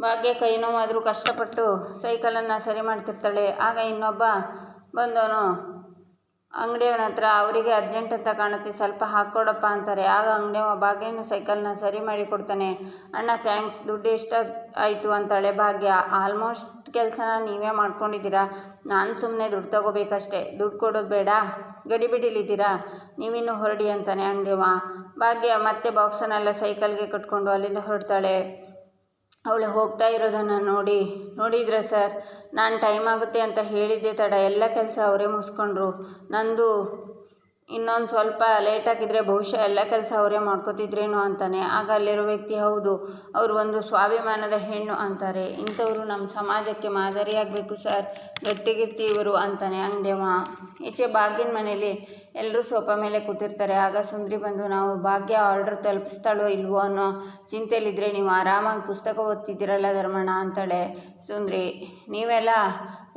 ಭಾಗ್ಯ ಕೈ ನೋವಾದರೂ ಕಷ್ಟಪಟ್ಟು ಸೈಕಲನ್ನು ಸರಿ ಮಾಡ್ತಿರ್ತಾಳೆ. ಆಗ ಇನ್ನೊಬ್ಬ ಬಂದವನು, ಅಂಗಡಿಯವನ ಹತ್ರ, ಅವರಿಗೆ ಅರ್ಜೆಂಟ್ ಅಂತ ಕಾಣುತ್ತೆ, ಸ್ವಲ್ಪ ಹಾಕ್ಕೊಡಪ್ಪ ಅಂತಾರೆ. ಆಗ ಅಂಗಡಿಯವ, ಭಾಗ್ಯನ ಸೈಕಲ್ನ ಸರಿ ಮಾಡಿ ಕೊಡ್ತಾನೆ. ಅಣ್ಣ ಥ್ಯಾಂಕ್ಸ್ ದುಡ್ಡು ಎಷ್ಟು ಆಯಿತು ಅಂತಾಳೆ ಭಾಗ್ಯ. ಆಲ್ಮೋಸ್ಟ್ ಕೆಲಸನ ನೀವೇ ಮಾಡ್ಕೊಂಡಿದ್ದೀರಾ? ನಾನು ಸುಮ್ಮನೆ ದುಡ್ಡು ತಗೋಬೇಕಷ್ಟೇ. ದುಡ್ಡು ಕೊಡೋದು ಬೇಡ. ಗಡಿಬಿಡಿಲಿದ್ದೀರಾ? ನೀವಿನ್ನು ಹೊರಡಿ ಅಂತಾನೆ ಅಂಗಡಿಯವ. ಭಾಗ್ಯ ಮತ್ತೆ ಬಾಕ್ಸನ್ನೆಲ್ಲ ಸೈಕಲ್ಗೆ ಕಟ್ಕೊಂಡು ಅಲ್ಲಿಂದ ಹೊರಡ್ತಾಳೆ. ಅವಳು ಹೋಗ್ತಾ ಇರೋದನ್ನು ನೋಡಿ, ನೋಡಿದ್ರ ಸರ್, ನಾನು ಟೈಮ್ ಆಗುತ್ತೆ ಅಂತ ಹೇಳಿದ್ದೆ ತಡ, ಎಲ್ಲ ಕೆಲಸ ಅವರೇ ಮುಗಿಸ್ಕೊಂಡ್ರು. ನಂದು ಇನ್ನೊಂದು ಸ್ವಲ್ಪ ಲೇಟಾಗಿದ್ದರೆ ಬಹುಶಃ ಎಲ್ಲ ಕೆಲಸ ಅವರೇ ಮಾಡ್ಕೋತಿದ್ರೇನೋ ಅಂತಾನೆ. ಆಗ ಅಲ್ಲಿರೋ ವ್ಯಕ್ತಿ, ಹೌದು, ಅವರು ಒಂದು ಸ್ವಾಭಿಮಾನದ ಹೆಣ್ಣು ಅಂತಾರೆ. ಇಂಥವರು ನಮ್ಮ ಸಮಾಜಕ್ಕೆ ಮಾದರಿಯಾಗಬೇಕು ಸರ್. ಗಟ್ಟಿಗಿರ್ತಿ ಇವರು ಅಂತಾನೆ ಅಂಗಡಿಯವ. ಈಚೆ ಬಾಗಿನ ಮನೆಯಲ್ಲಿ ಎಲ್ಲರೂ ಸೋಫಾ ಮೇಲೆ ಕೂತಿರ್ತಾರೆ. ಆಗ ಸುಂದ್ರಿ ಬಂದು, ನಾವು ಭಾಗ್ಯ ಆರ್ಡರ್ ತಲುಪಿಸ್ತಾಳೋ ಇಲ್ವೋ ಅನ್ನೋ ಚಿಂತೆಯಲ್ಲಿದ್ದರೆ ನೀವು ಆರಾಮಾಗಿ ಪುಸ್ತಕ ಓದ್ತಿದ್ದೀರಲ್ಲ ಧರ್ಮಣ್ಣ ಅಂತಾಳೆ ಸುಂದ್ರಿ. ನೀವೆಲ್ಲ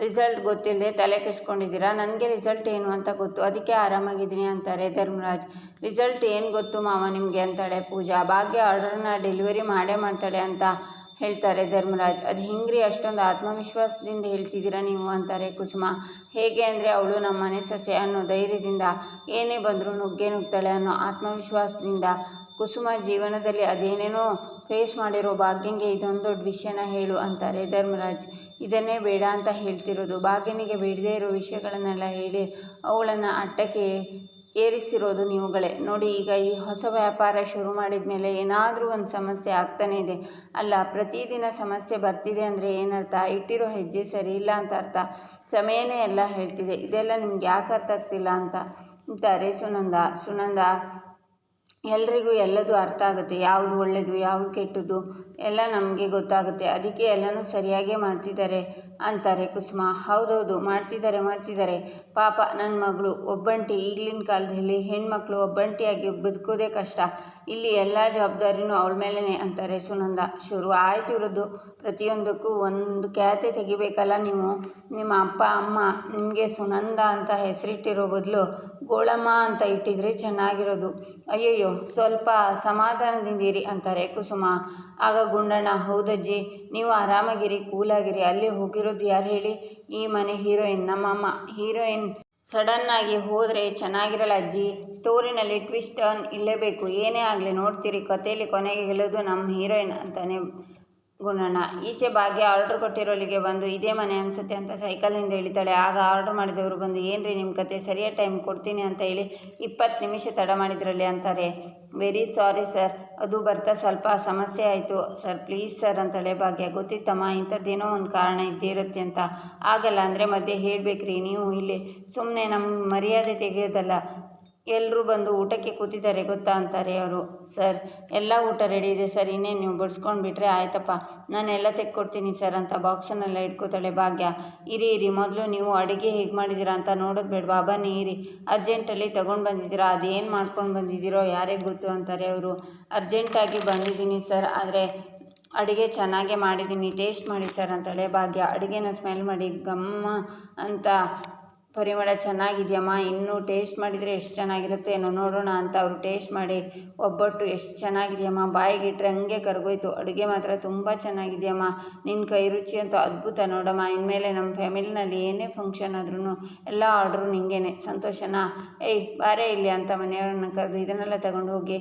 ರಿಸಲ್ಟ್ ಗೊತ್ತಿಲ್ಲದೆ ತಲೆ ಕೆಡಿಸ್ಕೊಂಡಿದ್ದೀರಾ? ನನಗೆ ರಿಸಲ್ಟ್ ಏನು ಅಂತ ಗೊತ್ತು. ಅದಕ್ಕೆ ಆರಾಮಾಗಿದ್ದೀನಿ ಅಂತಾರೆ ಧರ್ಮರಾಜ್. ರಿಸಲ್ಟ್ ಏನು ಗೊತ್ತು ಮಾವ ನಿಮಗೆ? ಅಂತಾಳೆ ಪೂಜಾ. ಭಾಗ್ಯ ಆರ್ಡರ್ನ ಡೆಲಿವರಿ ಮಾಡೇ ಮಾಡ್ತಾಳೆ ಅಂತ. ಹೇಳ್ತಾರೆ ಧರ್ಮರಾಜ್, ಅದು ಹಿಂಗ್ರಿ ಅಷ್ಟೊಂದು ಆತ್ಮವಿಶ್ವಾಸದಿಂದ ಹೇಳ್ತಿದ್ದೀರಾ ನೀವು? ಅಂತಾರೆ ಕುಸುಮ. ಹೇಗೆ ಅಂದರೆ ಅವಳು ನಮ್ಮ ಮನೆ ಸೊಸೆ ಅನ್ನೋ ಧೈರ್ಯದಿಂದ ಏನೇ ಬಂದರೂ ನುಗ್ಗೆ ನುಗ್ತಾಳೆ ಅನ್ನೋ ಆತ್ಮವಿಶ್ವಾಸದಿಂದ. ಕುಸುಮ, ಜೀವನದಲ್ಲಿ ಅದೇನೇನೋ ಫೇಸ್ ಮಾಡಿರೋ ಭಾಗ್ಯಂಗೆ ಇದೊಂದು ದೊಡ್ಡ ವಿಷಯನ ಹೇಳು ಅಂತಾರೆ ಧರ್ಮರಾಜ್. ಇದನ್ನೇ ಬೇಡ ಅಂತ ಹೇಳ್ತಿರೋದು. ಭಾಗ್ಯನಿಗೆ ಬೇಡದೇ ಇರೋ ವಿಷಯಗಳನ್ನೆಲ್ಲ ಹೇಳಿ ಅವಳನ್ನು ಅಟ್ಟಕ್ಕೆ ಏರಿಸಿರೋದು ನೀವುಗಳೇ. ನೋಡಿ, ಈಗ ಈ ಹೊಸ ವ್ಯಾಪಾರ ಶುರು ಮಾಡಿದ ಮೇಲೆ ಏನಾದರೂ ಒಂದು ಸಮಸ್ಯೆ ಆಗ್ತಾನೇ ಇದೆ. ಅಲ್ಲ, ಪ್ರತಿದಿನ ಸಮಸ್ಯೆ ಬರ್ತಿದೆ ಅಂದರೆ ಏನರ್ಥ? ಇಟ್ಟಿರೋ ಹೆಜ್ಜೆ ಸರಿ ಇಲ್ಲ ಅಂತ ಅರ್ಥ. ಸಮಯನೇ ಎಲ್ಲ ಹೇಳ್ತಿದೆ. ಇದೆಲ್ಲ ನಿಮ್ಗೆ ಯಾಕೆ ಅರ್ಥ ಆಗ್ತಿಲ್ಲ ಅಂತ. ಅಂತಾರೆ ಸುನಂದ. ಸುನಂದ, ಎಲ್ರಿಗೂ ಎಲ್ಲದೂ ಅರ್ಥ ಆಗುತ್ತೆ. ಯಾವುದು ಒಳ್ಳೆಯದು ಯಾವುದು ಕೆಟ್ಟದ್ದು? ಎಲ್ಲ ನಮಗೆ ಗೊತ್ತಾಗುತ್ತೆ. ಅದಕ್ಕೆ ಎಲ್ಲನೂ ಸರಿಯಾಗೇ ಮಾಡ್ತಿದ್ದಾರೆ ಅಂತಾರೆ ಕುಸುಮ. ಹೌದೌದು, ಮಾಡ್ತಿದ್ದಾರೆ ಮಾಡ್ತಿದ್ದಾರೆ. ಪಾಪ ನನ್ನ ಮಗಳು, ಒಬ್ಬಂಟಿ, ಈಗಲಿನ ಕಾಲದಲ್ಲಿ ಹೆಣ್ಮಕ್ಳು ಒಬ್ಬಂಟಿಯಾಗಿ ಬದುಕೋದೇ ಕಷ್ಟ. ಇಲ್ಲಿ ಎಲ್ಲ ಜವಾಬ್ದಾರಿನೂ ಅವಳ ಮೇಲೇ ಅಂತಾರೆ ಸುನಂದ. ಶುರು ಆಯ್ತು ಇರೋದು. ಪ್ರತಿಯೊಂದಕ್ಕೂ ಒಂದು ಖ್ಯಾತೆ ತೆಗಿಬೇಕಲ್ಲ ನೀವು? ನಿಮ್ಮ ಅಪ್ಪ, ಅಮ್ಮ, ನಿಮಗೆ ಸುನಂದ ಅಂತ ಹೆಸರಿಟ್ಟಿರೋ ಬದಲು ಗೋಳಮ್ಮ ಅಂತ ಇಟ್ಟಿದ್ರೆ ಚೆನ್ನಾಗಿರೋದು. ಅಯ್ಯಯ್ಯೋ, ಸ್ವಲ್ಪ ಸಮಾಧಾನದಿಂದಿರಿ ಅಂತಾರೆ ಕುಸುಮ. ಆಗ ಗುಂಡಣ್ಣ ಹೌದಜ್ಜಿ ನೀವು ಆರಾಮಾಗಿರಿ, ಕೂಲಾಗಿರಿ. ಅಲ್ಲಿ ಹೋಗಿರೋದು ಯಾರು ಹೇಳಿ? ಈ ಮನೆ ಹೀರೋಯಿನ್ ನಮ್ಮಮ್ಮ ಹೀರೋಯಿನ್ ಸಡನ್ನಾಗಿ ಹೋದರೆ ಚೆನ್ನಾಗಿರಲ್ಲ ಅಜ್ಜಿ. ಸ್ಟೋರಿನಲ್ಲಿ ಟ್ವಿಸ್ಟ್ ಟರ್ನ್ ಇಲ್ಲೇಬೇಕು. ಏನೇ ಆಗಲಿ ನೋಡ್ತೀರಿ. ಕಥೆಯಲ್ಲಿ ಕೊನೆಗೆ ಗೆಲ್ಲೋದು ನಮ್ಮ ಹೀರೋಯಿನ್ ಅಂತಾನೆ. ಗುಣಣ್ಣ ಈಚೆ ಭಾಗ್ಯ ಆರ್ಡ್ರ್ ಕೊಟ್ಟಿರೋಲಿಗೆ ಬಂದು, ಇದೇ ಮನೆ ಅನಿಸುತ್ತೆ ಅಂತ ಸೈಕಲಿಂದ ಇಳಿತಾಳೆ. ಆಗ ಆರ್ಡ್ರ್ ಮಾಡಿದವರು ಬಂದು, ಏನ್ರಿ ನಿಮ್ಮ ಕತೆ? ಸರಿಯಾದ ಟೈಮ್ ಕೊಡ್ತೀನಿ ಅಂತ ಹೇಳಿ ಇಪ್ಪತ್ತು ನಿಮಿಷ ತಡ ಮಾಡಿದ್ರಲ್ಲಿ ಅಂತಾರೆ. ವೆರಿ ಸಾರಿ ಸರ್ ಅದು ಬರ್ತಾ ಸ್ವಲ್ಪ ಸಮಸ್ಯೆ ಆಯಿತು. ಸರ್ ಪ್ಲೀಸ್ ಸರ್ ಅಂತಳೆ ಭಾಗ್ಯ. ಗೊತ್ತಿತ್ತಮ್ಮ, ಇಂಥದ್ದೇನೋ ಒಂದು ಕಾರಣ ಇದ್ದೇ ಇರುತ್ತೆ ಅಂತ. ಆಗಲ್ಲ ಅಂದರೆ ಮಧ್ಯೆ ಹೇಳಬೇಕ್ರಿ. ನೀವು ಇಲ್ಲಿ ಸುಮ್ಮನೆ ನಮ್ಮ ಮರ್ಯಾದೆ ತೆಗೆಯೋದಲ್ಲ. ಎಲ್ಲರೂ ಬಂದು ಊಟಕ್ಕೆ ಕೂತಿದ್ದಾರೆ ಗೊತ್ತಾ ಅಂತಾರೆ ಅವರು. ಸರ್, ಎಲ್ಲ ಊಟ ರೆಡಿ ಇದೆ ಸರ್, ಇನ್ನೇನು ನೀವು ಬಡಿಸ್ಕೊಂಡು ಬಿಟ್ರೆ ಆಯ್ತಪ್ಪ. ನಾನು ಎಲ್ಲ ತೆಕ್ಕೊಡ್ತೀನಿ ಸರ್ ಅಂತ ಬಾಕ್ಸನ್ನೆಲ್ಲ ಇಟ್ಕೋತಾಳೆ ಭಾಗ್ಯ. ಇರಿ ಇರಿ, ಮೊದಲು ನೀವು ಅಡುಗೆ ಹೇಗೆ ಮಾಡಿದ್ದೀರಾ ಅಂತ ನೋಡೋದು ಬೇಡವಾ. ಬನ್ನಿ, ಇರಿ. ಅರ್ಜೆಂಟಲ್ಲಿ ತೊಗೊಂಡು ಬಂದಿದ್ದೀರಾ? ಅದೇನು ಮಾಡ್ಕೊಂಡು ಬಂದಿದ್ದೀರೋ ಯಾರಿಗೆ ಗೊತ್ತು ಅಂತಾರೆ ಅವರು. ಅರ್ಜೆಂಟಾಗಿ ಬಂದಿದ್ದೀನಿ ಸರ್, ಆದರೆ ಅಡುಗೆ ಚೆನ್ನಾಗೇ ಮಾಡಿದ್ದೀನಿ. ಟೇಸ್ಟ್ ಮಾಡಿ ಸರ್ ಅಂತಾಳೆ ಭಾಗ್ಯ. ಅಡುಗೆನ ಸ್ಮೆಲ್ ಮಾಡಿ ಗಮ್ಮ ಅಂತ ಪರಿಮಳ ಚೆನ್ನಾಗಿದೆಯಮ್ಮ? ಇನ್ನೂ ಟೇಸ್ಟ್ ಮಾಡಿದರೆ ಎಷ್ಟು ಚೆನ್ನಾಗಿರುತ್ತೆ ಏನೋ ನೋಡೋಣ ಅಂತ ಅವರು ಟೇಸ್ಟ್ ಮಾಡಿ ಒಬ್ಬಟ್ಟು ಎಷ್ಟು ಚೆನ್ನಾಗಿದೆಯಮ್ಮ? ಬಾಯಿಗೆ ಇಟ್ಟರೆ ಹಂಗೆ ಕರ್ಗೋಯ್ತು. ಅಡುಗೆ ಮಾತ್ರ ತುಂಬ ಚೆನ್ನಾಗಿದೆಯಮ್ಮ. ನಿನ್ನ ಕೈ ರುಚಿ ಅಂತೂ ಅದ್ಭುತ ನೋಡಮ್ಮ. ಇನ್ಮೇಲೆ ನಮ್ಮ ಫ್ಯಾಮಿಲಿನಲ್ಲಿ ಏನೇ ಫಂಕ್ಷನ್ ಆದ್ರೂ ಎಲ್ಲ ಆರ್ಡ್ರು ನಿಂಗೇನೆ. ಸಂತೋಷನಾ? ಏಯ್, ಬಾರೇ ಇಲ್ಲಿ ಅಂತ ಮನೆಯವ್ರನ್ನ ಕರೆದು ಇದನ್ನೆಲ್ಲ ತಗೊಂಡು ಹೋಗಿ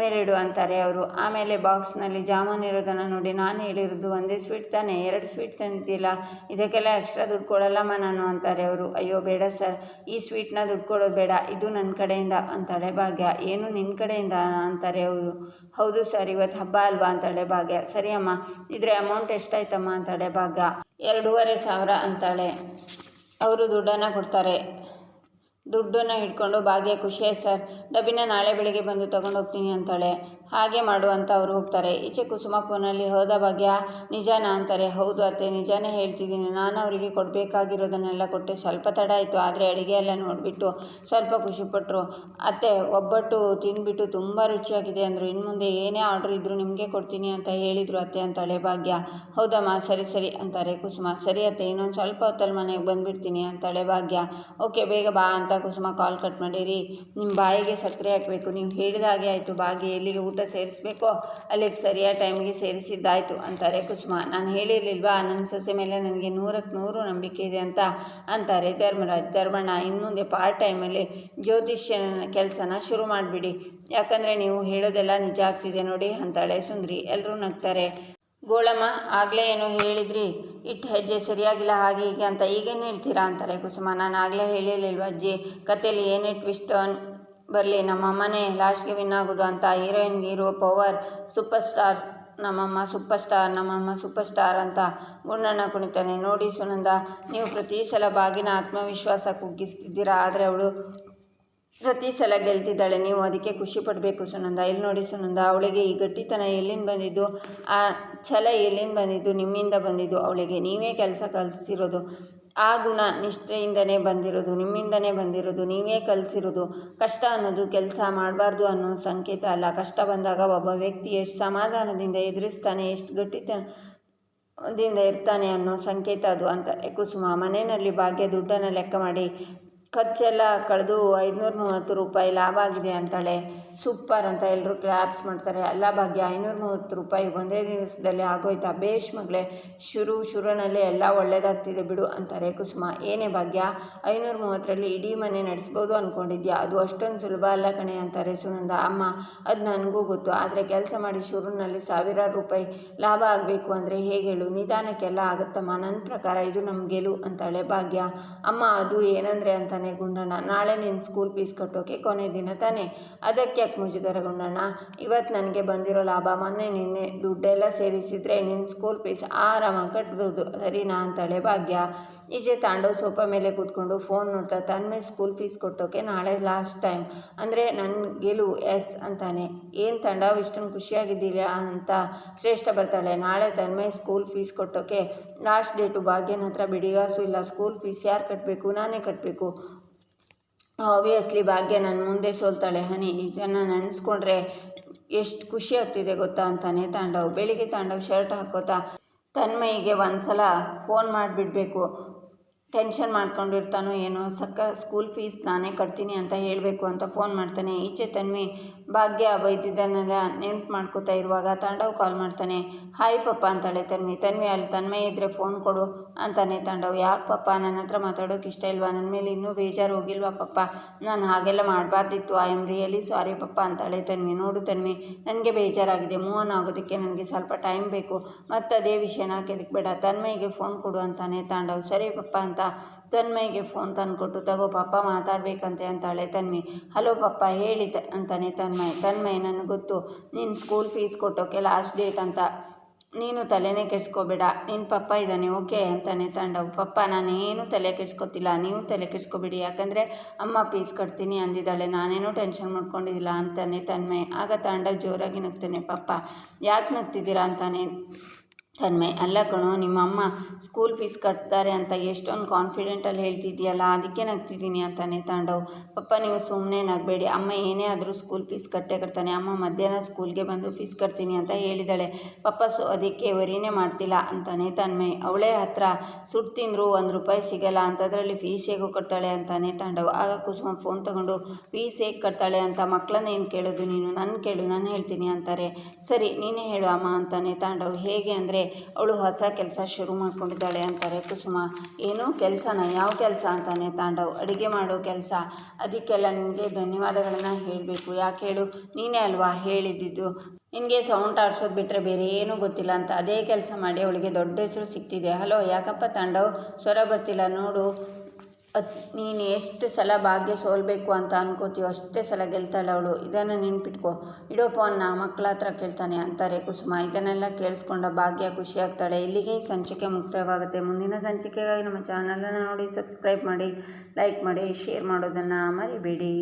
ಮೇಲಿಡು ಅಂತಾರೆ ಅವರು. ಆಮೇಲೆ ಬಾಕ್ಸ್ನಲ್ಲಿ ಜಾಮೂನ್ ಇರೋದನ್ನು ನೋಡಿ ನಾನು ಹೇಳಿರೋದು ಒಂದೇ ಸ್ವೀಟ್ ತಾನೇ, ಎರಡು ಸ್ವೀಟ್ ತಂದಿದ್ದಿಲ್ಲ ಇದಕ್ಕೆಲ್ಲ ಎಕ್ಸ್ಟ್ರಾ ದುಡ್ಡು ಕೊಡಲ್ಲಮ್ಮ ನಾನು ಅಂತಾರೆ ಅವರು. ಅಯ್ಯೋ ಬೇಡ ಸರ್, ಈ ಸ್ವೀಟ್ನ ದುಡ್ಡು ಕೊಡೋದು ಬೇಡ, ಇದು ನನ್ನ ಕಡೆಯಿಂದ ಅಂತಾಳೆ ಭಾಗ್ಯ ಏನು ನಿನ್ನ ಕಡೆಯಿಂದ ಅಂತಾರೆ ಅವರು. ಹೌದು ಸರ್ ಇವತ್ತು ಹಬ್ಬ ಅಲ್ವಾ ಅಂತಾಳೆ ಭಾಗ್ಯ ಸರಿ ಅಮ್ಮ ಇದ್ರೆ ಅಮೌಂಟ್ ಎಷ್ಟಾಯ್ತಮ್ಮ ಅಂತಾಳೆ ಭಾಗ್ಯ ಎರಡೂವರೆ ಸಾವಿರ ಅಂತಾಳೆ. ಅವರು ದುಡ್ಡನ್ನು ಕೊಡ್ತಾರೆ. ದುಡ್ಡನ್ನು ಹಿಡ್ಕೊಂಡು ಭಾಗ್ಯ ಖುಷಿ ಆಯ್ತು ಸರ್. ಡಬ್ಬಿನ ನಾಳೆ ಬೆಳಿಗ್ಗೆ ಬಂದು ತಗೊಂಡು ಹೋಗ್ತೀನಿ ಅಂತಾಳೆ. ಹಾಗೆ ಮಾಡು ಅಂತ ಅವರು ಹೋಗ್ತಾರೆ. ಈಚೆ ಕುಸುಮ ಫೋನಲ್ಲಿ ಹೌದಾ ಭಾಗ್ಯ, ನಿಜಾನ ಅಂತಾರೆ. ಹೌದು ಅತ್ತೆ, ನಿಜಾನೇ ಹೇಳ್ತಿದ್ದೀನಿ. ನಾನು ಅವರಿಗೆ ಕೊಡಬೇಕಾಗಿರೋದನ್ನೆಲ್ಲ ಕೊಟ್ಟೆ ಸ್ವಲ್ಪ ತಡ ಆಯಿತು. ಆದರೆ ಅಡುಗೆ ಎಲ್ಲ ನೋಡಿಬಿಟ್ಟು ಸ್ವಲ್ಪ ಖುಷಿಪಟ್ಟರು ಅತ್ತೆ, ಒಬ್ಬಟ್ಟು ತಿಂದ್ಬಿಟ್ಟು ತುಂಬ ರುಚಿಯಾಗಿದೆ ಅಂದರು. ಇನ್ನು ಮುಂದೆ ಏನೇ ಆರ್ಡ್ರ್ ಇದ್ದರೂ ನಿಮಗೆ ಕೊಡ್ತೀನಿ ಅಂತ ಹೇಳಿದರು ಅತ್ತೆ ಅಂತಾಳೆ ಭಾಗ್ಯ. ಹೌದಮ್ಮ, ಸರಿ ಸರಿ ಅಂತಾರೆ ಕುಸುಮ. ಸರಿ ಅತ್ತೆ, ಇನ್ನೊಂದು ಸ್ವಲ್ಪ ಹೊತ್ತಲ್ಲಿ ಮನೆಗೆ ಬಂದುಬಿಡ್ತೀನಿ ಅಂತಾಳೆ ಭಾಗ್ಯ. ಓಕೆ, ಬೇಗ ಬಾ ಅಂತ ಕುಸುಮ ಕಾಲ್ ಕಟ್ ಮಾಡಿರಿ. ನಿಮ್ಮ ಬಾಯಿಗೆ ಸಕ್ಕರೆ ಹಾಕಬೇಕು. ನೀವು ಹೇಳಿದ ಹಾಗೆ ಆಯಿತು. ಬಾಗಿ ಎಲ್ಲಿಗೆ ಊಟ ಸೇರಿಸ್ಬೇಕೋ, ಅಲ್ಲಿಗೆ ಸರಿಯಾದ ಟೈಮ್ಗೆ ಸೇರಿಸಿದ್ದಾಯಿತು ಅಂತಾರೆ ಕುಸುಮ. ನಾನು ಹೇಳಿರಲಿಲ್ವಾ ನನ್ನ ಸೊಸೆ ಮೇಲೆ ನನಗೆ ನೂರಕ್ಕೆ ನೂರು ನಂಬಿಕೆ ಇದೆ ಅಂತ ಅಂತಾರೆ ಧರ್ಮರಾಜ್. ಧರ್ಮಣ್ಣ ಇನ್ನು ಮುಂದೆ ಪಾರ್ಟ್ ಟೈಮಲ್ಲಿ ಜ್ಯೋತಿಷ್ಯ ಕೆಲಸನ ಶುರು ಮಾಡಿಬಿಡಿ. ಯಾಕಂದರೆ ನೀವು ಹೇಳೋದೆಲ್ಲ ನಿಜ ಆಗ್ತಿದೆ ನೋಡಿ ಅಂತಾಳೆ ಸುಂದ್ರಿ. ಎಲ್ಲರೂ ನಗ್ತಾರೆ. ಗೋಳಮ್ಮ, ಆಗಲೇ ಏನು ಹೇಳಿದ್ರಿ. ಇಟ್ಟು ಹೆಜ್ಜೆ ಸರಿಯಾಗಿಲ್ಲ ಹಾಗೆ ಹೀಗೆ ಅಂತ ಈಗೇನು ಹೇಳ್ತೀರಾ ಅಂತಾರೆ ಕುಸುಮ. ನಾನು ಆಗಲೇ ಹೇಳಿರಲಿಲ್ವ ಅಜ್ಜಿ? ಕಥೆಯಲ್ಲಿ ಏನೇ ಟ್ವಿಸ್ಟ್ ಬರಲಿ, ನಮ್ಮ ನಮ್ಮಮ್ಮನೇ ಲಾಸ್ಟ್ಗೆ ವಿನ್ ಆಗೋದು ಅಂತ ಹೀರೋಯಿನ್ಗೆ ಇರೋ ಪವರ್ ಸೂಪರ್ ಸ್ಟಾರ್ ನಮ್ಮಮ್ಮ ಸೂಪರ್ ಸ್ಟಾರ್ ನಮ್ಮಮ್ಮ ಸೂಪರ್ ಸ್ಟಾರ್ ಅಂತ ಗುಂಡಣ್ಣ ಕುಣಿತಾನೆ. ನೋಡಿ ಸುನಂದ, ನೀವು ಪ್ರತಿ ಸಲ ಬಾಗಿನ ಆತ್ಮವಿಶ್ವಾಸ ಕುಗ್ಗಿಸ್ತಿದ್ದೀರಾ? ಆದರೆ ಅವಳು ಪ್ರತಿ ಸಲ ಗೆಲ್ತಿದ್ದಾಳೆ, ನೀವು ಅದಕ್ಕೆ ಖುಷಿ ಪಡಬೇಕು ಸುನಂದ. ಇಲ್ಲಿ ನೋಡಿ ಸುನಂದ, ಅವಳಿಗೆ ಈ ಗಟ್ಟಿತನ ಎಲ್ಲಿಂದ ಬಂದಿದ್ದು? ಆ ಛಲ ಎಲ್ಲಿಂದ ಬಂದಿದ್ದು? ನಿಮ್ಮಿಂದ ಬಂದಿದ್ದು ಅವಳಿಗೆ. ನೀವೇ ಕೆಲಸ ಕಲಿಸಿರೋದು. ಆ ಗುಣ ನಿಷ್ಠೆಯಿಂದನೇ ಬಂದಿರೋದು, ನಿಮ್ಮಿಂದನೇ ಬಂದಿರೋದು. ನೀವೇ ಕಲಿಸಿರೋದು. ಕಷ್ಟ ಅನ್ನೋದು ಕೆಲಸ ಮಾಡಬಾರ್ದು ಅನ್ನೋ ಸಂಕೇತ ಅಲ್ಲ. ಕಷ್ಟ ಬಂದಾಗ ಒಬ್ಬ ವ್ಯಕ್ತಿ ಎಷ್ಟು ಸಮಾಧಾನದಿಂದ ಎದುರಿಸ್ತಾನೆ, ಎಷ್ಟು ಗಟ್ಟಿತನ ದಿಂದ ಇರ್ತಾನೆ ಅನ್ನೋ ಸಂಕೇತ ಅದು ಅಂತ. ಕುಸುಮ, ಮನೆಯಲ್ಲಿ ಭಾಗ್ಯ ದುಡ್ಡನ್ನು ಲೆಕ್ಕ ಮಾಡಿ ಖರ್ಚೆಲ್ಲ ಕಳೆದು ಐದುನೂರ ಮೂವತ್ತು ರೂಪಾಯಿ ಲಾಭ ಆಗಿದೆ ಅಂತಾಳೆ. ಸೂಪರ್ ಅಂತ ಎಲ್ಲರೂ ಕ್ಲಾಪ್ಸ್ ಮಾಡ್ತಾರೆ. ಅಲ್ಲ ಭಾಗ್ಯ ಐನೂರ ಮೂವತ್ತು ರೂಪಾಯಿ ಒಂದೇ ದಿವಸದಲ್ಲಿ ಆಗೋಯ್ತಾ? ಬೇಷ್ ಮಗಳೇ, ಶುರು, ಶುರುನಲ್ಲಿ ಎಲ್ಲ ಒಳ್ಳೇದಾಗ್ತಿದೆ ಬಿಡು ಅಂತಾರೆ ಕುಸುಮ. ಏನೇ ಭಾಗ್ಯ ಐನೂರ ಮೂವತ್ತರಲ್ಲಿ ಇಡೀ ಮನೆ ನಡೆಸ್ಬೋದು ಅಂದ್ಕೊಂಡಿದ್ಯಾ ಅದು ಅಷ್ಟೊಂದು ಸುಲಭ ಅಲ್ಲ ಕಣೆ ಅಂತಾರೆ ಸುನಂದ. ಅಮ್ಮ, ಅದು ನನಗೂ ಗೊತ್ತು. ಆದರೆ ಕೆಲಸ ಮಾಡಿ ಶುರುನಲ್ಲಿ ಸಾವಿರಾರು ರೂಪಾಯಿ ಲಾಭ ಆಗಬೇಕು ಅಂದರೆ ಹೇಗೆ ಹೇಳು? ನಿಧಾನಕ್ಕೆಲ್ಲ ಆಗುತ್ತಮ್ಮ. ನನ್ನ ಪ್ರಕಾರ ಇದು ನಮ್ಮ ಗೆಲುವು ಅಂತಾಳೆ ಭಾಗ್ಯ. ಅಮ್ಮ, ಅದು ಏನಂದರೆ ಅಂತಾನೆ ಗುಂಡಣ್ಣ ನಾಳೆ ನಿನ್ನ ಸ್ಕೂಲ್ ಫೀಸ್ ಕಟ್ಟೋಕೆ ಕೊನೆ ದಿನ ತಾನೆ? ಅದಕ್ಕೆ ಯಾಕೆ ಮುಜುಗರ ಗುಂಡಣ್ಣ ಇವತ್ತು ನನಗೆ ಬಂದಿರೋ ಲಾಭ ಮೊನ್ನೆ ನಿನ್ನೆ ದುಡ್ಡೆಲ್ಲ ಸೇರಿಸಿದರೆ ನಿನ್ನ ಸ್ಕೂಲ್ ಫೀಸ್ ಆರಾಮಾಗಿ ಕಟ್ಬೋದು. ಸರಿನಾ ಅಂತಳೆ ಭಾಗ್ಯ. ಈಜೆ ತಾಂಡೋ ಸೋಫಾ ಮೇಲೆ ಕೂತ್ಕೊಂಡು ಫೋನ್ ನೋಡ್ತಾ ತನ್ಮೆ ಸ್ಕೂಲ್ ಫೀಸ್ ಕೊಟ್ಟೋಕೆ ನಾಳೆ ಲಾಸ್ಟ್ ಟೈಮ್ ಅಂದರೆ ನನ್ನ ಗೆಲುವು ಎಸ್ ಅಂತಾನೆ. ಏನು ತಂಡ, ಇಷ್ಟೊಂದು ಖುಷಿಯಾಗಿದ್ದೀರಾ ಅಂತ ಶ್ರೇಷ್ಠ ಬರ್ತಾಳೆ. ನಾಳೆ ತನ್ಮೆ ಸ್ಕೂಲ್ ಫೀಸ್ ಕೊಟ್ಟೋಕೆ ಲಾಸ್ಟ್ ಡೇಟು ಭಾಗ್ಯನ ಹತ್ರ ಬಿಡಿಗಾಸು ಇಲ್ಲ. ಸ್ಕೂಲ್ ಫೀಸ್ ಯಾರು ಕಟ್ಟಬೇಕು ನಾನೇ ಕಟ್ಟಬೇಕು ಆಬ್ವಿಯಸ್ಲಿ ಭಾಗ್ಯ ನನ್ನ ಮುಂದೆ ಸೋಲ್ತಾಳೆ ಹನಿ. ಇದನ್ನು ನೆನೆಸ್ಕೊಂಡ್ರೆ ಎಷ್ಟು ಖುಷಿ ಆಗ್ತಿದೆ ಗೊತ್ತಾ ಅಂತಾನೆ ತಾಂಡವ್. ಬೆಳಿಗ್ಗೆ ತಾಂಡವ್ ಶರ್ಟ್ ಹಾಕೋತಾ ತನ್ಮಯಿಗೆ ಒಂದು ಸಲ ಫೋನ್ ಮಾಡಿಬಿಡ್ಬೇಕು. ಟೆನ್ಷನ್ ಮಾಡ್ಕೊಂಡಿರ್ತಾನೋ ಏನೋ, ಸಕ್ಕ ಸ್ಕೂಲ್ ಫೀಸ್ ನಾನೇ ಕಟ್ತೀನಿ ಅಂತ ಹೇಳಬೇಕು ಅಂತ ಫೋನ್ ಮಾಡ್ತಾನೆ. ಈಚೆ ತನ್ವಿ ಭಾಗ್ಯ ಬೈದಿದ್ದನ್ನೆಲ್ಲ ನೆನ್ಪು ಮಾಡ್ಕೋತಾ ಇರುವಾಗ ತಾಂಡವ್ ಕಾಲ್ ಮಾಡ್ತಾನೆ, ಹಾಯ್ ಪಪ್ಪ ಅಂತಾಳೆ ತನ್ವಿ. ತನ್ವಿ, ಅಲ್ಲಿ ತನ್ಮಯ ಇದ್ದರೆ ಫೋನ್ ಕೊಡು ಅಂತಾನೆ ತಾಂಡವ್. ಯಾಕೆ ಪಪ್ಪ? ನನ್ನ ಹತ್ರ ಮಾತಾಡೋಕೆ ಇಷ್ಟ ಇಲ್ವಾ? ನನ್ನ ಮೇಲೆ ಇನ್ನೂ ಬೇಜಾರು ಹೋಗಿಲ್ವಾ ಪಪ್ಪ? ನಾನು ಹಾಗೆಲ್ಲ ಮಾಡಬಾರ್ದಿತ್ತು. ಐ ಆಮ್ ರಿಯಲಿ ಸಾರಿ ಪಪ್ಪ ಅಂತಾಳೆ ತನ್ವಿ. ನೋಡು ತನ್ವಿ, ನನಗೆ ಬೇಜಾರಾಗಿದೆ. ಮೂವ್ ಆನ್ ಆಗೋದಕ್ಕೆ ನನಗೆ ಸ್ವಲ್ಪ ಟೈಮ್ ಬೇಕು. ಮತ್ತು ಅದೇ ವಿಷಯನ ಕೆದಕ್ಬೇಡ. ತನ್ಮಯಿಗೆ ಫೋನ್ ಕೊಡು ಅಂತಾನೆ ತಾಂಡವ್. ಸರಿ ಪಪ್ಪ ಅಂತ ತನ್ಮಯಿಗೆ ಫೋನ್ ತಂದುಕೊಟ್ಟು, ತಗೋ ಪಾಪ ಮಾತಾಡಬೇಕಂತೆ ಅಂತಾಳೆ ತನ್ಮಯ್. ಹಲೋ ಪಪ್ಪ ಹೇಳಿ ತ ಅಂತಾನೆ ತನ್ಮಯ್. ತನ್ಮಯ್, ನನಗೆ ಗೊತ್ತು. ನೀನು ಸ್ಕೂಲ್ ಫೀಸ್ ಕೊಟ್ಟೋಕೆ ಲಾಸ್ಟ್ ಡೇಟ್ ಅಂತ. ನೀನು ತಲೆನೇ ಕೆಡ್ಸ್ಕೋಬೇಡ. ನಿನ್ನ ಪಪ್ಪ ಇದ್ದಾನೆ ಓಕೆ ಅಂತಾನೆ ತಾಂಡವ್. ಪಪ್ಪ, ನಾನೇನು ತಲೆ ಕೆಡ್ಸ್ಕೊತಿಲ್ಲ. ನೀವು ತಲೆ ಕೆಡ್ಸ್ಕೊಬೇಡಿ. ಯಾಕಂದರೆ ಅಮ್ಮ ಫೀಸ್ ಕಟ್ತೀನಿ ಅಂದಿದ್ದಾಳೆ. ನಾನೇನು ಟೆನ್ಷನ್ ಮಾಡ್ಕೊಂಡಿದ್ದಿಲ್ಲ ಅಂತಾನೆ ತನ್ಮಯ್. ಆಗ ತಾಂಡವ್ ಜೋರಾಗಿ ನಗ್ತಾನೆ. ಪಪ್ಪ, ಯಾಕೆ ನಗ್ತಿದ್ದೀರಾ ಅಂತಾನೆ ತನ್ಮಯ್ ಅಲ್ಲ ಕಣೋ, ನಿಮ್ಮಮ್ಮ ಸ್ಕೂಲ್ ಫೀಸ್ ಕಟ್ತಾರೆ ಅಂತ ಎಷ್ಟೊಂದು ಕಾನ್ಫಿಡೆಂಟಲ್ಲಿ ಹೇಳ್ತಿದ್ಯಲ್ಲ, ಅದಕ್ಕೆ ನಗ್ತಿದ್ದೀನಿ ಅಂತಾನೆ ತಾಂಡವ್. ಪಪ್ಪ, ನೀವು ಸುಮ್ಮನೆ ನಗಬೇಡಿ. ಅಮ್ಮ ಏನೇ ಆದರೂ ಸ್ಕೂಲ್ ಫೀಸ್ ಕಟ್ಟೇ ಕಟ್ತಾನೆ. ಅಮ್ಮ ಮಧ್ಯಾಹ್ನ ಸ್ಕೂಲ್ಗೆ ಬಂದು ಫೀಸ್ ಕಟ್ತೀನಿ ಅಂತ ಹೇಳಿದಾಳೆ. ಪಪ್ಪ, ಸೊ ಅದಕ್ಕೆ ವರಿನೇ ಮಾಡ್ತಿಲ್ಲ ಅಂತಾನೆ ತನ್ಮಯ್ ಅವಳೇ ಹತ್ರ ಸುಟ್ಟು ತಿಂದರು ಒಂದು ರೂಪಾಯಿ ಸಿಗಲ್ಲ, ಅಂಥದ್ರಲ್ಲಿ ಫೀಸ್ ಹೇಗೋ ಕಟ್ತಾಳೆ ಅಂತಾನೆ ತಾಂಡವ್. ಆಗ ಕುಸುಮ ಫೋನ್ ತಗೊಂಡು ಫೀಸ್ ಹೇಗೆ ಕಟ್ತಾಳೆ ಅಂತ ಮಕ್ಕಳನ್ನ ಏನು ಕೇಳೋದು ನೀನು? ನಾನು ಕೇಳು, ನಾನು ಹೇಳ್ತೀನಿ ಅಂತಾರೆ. ಸರಿ, ನೀನೇ ಹೇಳು ಅಮ್ಮ ಅಂತಾನೆ ತಾಂಡವ್. ಹೇಗೆ ಅಂದರೆ ಅವಳು ಹೊಸ ಕೆಲಸ ಶುರು ಮಾಡ್ಕೊಂಡಿದ್ದಾಳೆ ಅಂತಾರೆ. ಕುಸುಮ, ಏನು ಕೆಲಸನ? ಯಾವ ಕೆಲಸ ಅಂತಾನೆ ತಾಂಡವ್. ಅಡುಗೆ ಮಾಡೋ ಕೆಲಸ. ಅದಕ್ಕೆಲ್ಲ ನಿಮಗೆ ಧನ್ಯವಾದಗಳನ್ನು ಹೇಳಬೇಕು. ಯಾಕೆ ಹೇಳು? ನೀನೇ ಅಲ್ವಾ ಹೇಳಿದ್ದಿದ್ದು ನಿನಗೆ ಸೌಂಡ್ ಆಡ್ಸೋದು ಬಿಟ್ಟರೆ ಬೇರೆ ಏನೂ ಗೊತ್ತಿಲ್ಲ ಅಂತ ಅದೇ ಕೆಲಸ ಮಾಡಿ ಅವಳಿಗೆ ದೊಡ್ಡ ಹೆಸರು ಸಿಗ್ತಿದೆ ಹಲೋ, ಯಾಕಪ್ಪ ತಾಂಡವ್? ಸ್ವರ ಬರ್ತಿಲ್ಲ. ನೋಡು. ಅತ್ ನೀನು ಎಷ್ಟು ಸಲ ಭಾಗ್ಯ ಸೋಲಬೇಕು ಅಂತ ಅನ್ಕೋತೀಯೋ ಅಷ್ಟೇ ಸಲ ಗೆಲ್ತಾಳೆ ಅವಳು. ಇದನ್ನು ನೆನ್ಪಿಟ್ಕೊ. ಇಡೋ ಫೋನ್ನ ಮಕ್ಕಳ ಹತ್ರ ಕೇಳ್ತಾನೆ ಅಂತಾರೆ ಕುಸುಮ. ಇದನ್ನೆಲ್ಲ ಕೇಳಿಸ್ಕೊಂಡ ಭಾಗ್ಯ ಖುಷಿ ಆಗ್ತಾಳೆ. ಇಲ್ಲಿಗೆ ಸಂಚಿಕೆ ಮುಕ್ತವಾಗುತ್ತೆ. ಮುಂದಿನ ಸಂಚಿಕೆಗಾಗಿ ನಮ್ಮ ಚಾನಲನ್ನು ನೋಡಿ ಸಬ್ಸ್ಕ್ರೈಬ್ ಮಾಡಿ ಲೈಕ್ ಮಾಡಿ ಶೇರ್ ಮಾಡೋದನ್ನು ಮರಿಬೇಡಿ.